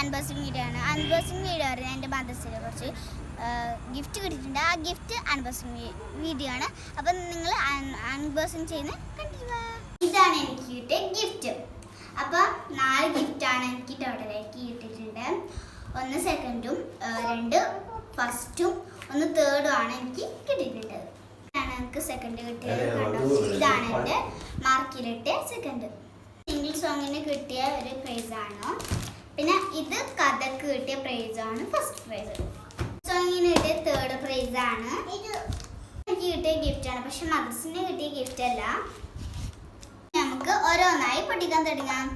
Unboxing video ആണ്. Unboxing video ആണ് എന്റെ മദർസിനെ കുറച്ച് ഗിഫ്റ്റ് കിട്ടിയിട്ടുണ്ട്. ആ ഗിഫ്റ്റ് അൺബോക്സിങ് വീഡിയോ ആണ്. അപ്പം നിങ്ങൾ അൺബോക്സിങ് ചെയ്യുന്ന കണ്ടിട്ട് ഇതാണ് എനിക്ക് കിട്ടിയ ഗിഫ്റ്റ് അപ്പോൾ നാല് ഗിഫ്റ്റാണ് എനിക്ക് ടോട്ടലായിട്ട് കിട്ടിയിട്ടുണ്ട്. ഒന്ന് സെക്കൻഡും രണ്ട് ഫസ്റ്റും ഒന്ന് തേർഡും ആണ് എനിക്ക് കിട്ടിയിട്ടുണ്ട്. ഇതാണ് എനിക്ക് സെക്കൻഡ് കിട്ടിയത് കണ്ടോ? ഇതാണ് എന്റെ മാർക്കിലിട്ട് സെക്കൻഡ് സോങ്ങിന് കിട്ടിയ ഒരു പ്രൈസ് ആണ്? പിന്നെ ഇത് കഥക്ക് കിട്ടിയ പ്രൈസ് ആണ് ഫസ്റ്റ് പ്രൈസ് സോങ്ങിന് കിട്ടിയ തേർഡ് പ്രൈസ് ആണ്. ഇത് എനിക്ക് കിട്ടിയ ഗിഫ്റ്റ് ആണ്. പക്ഷെ മദർസിന് കിട്ടിയ ഗിഫ്റ്റ് അല്ല. നമുക്ക് ഓരോന്നായി പഠിക്കാൻ തുടങ്ങാം.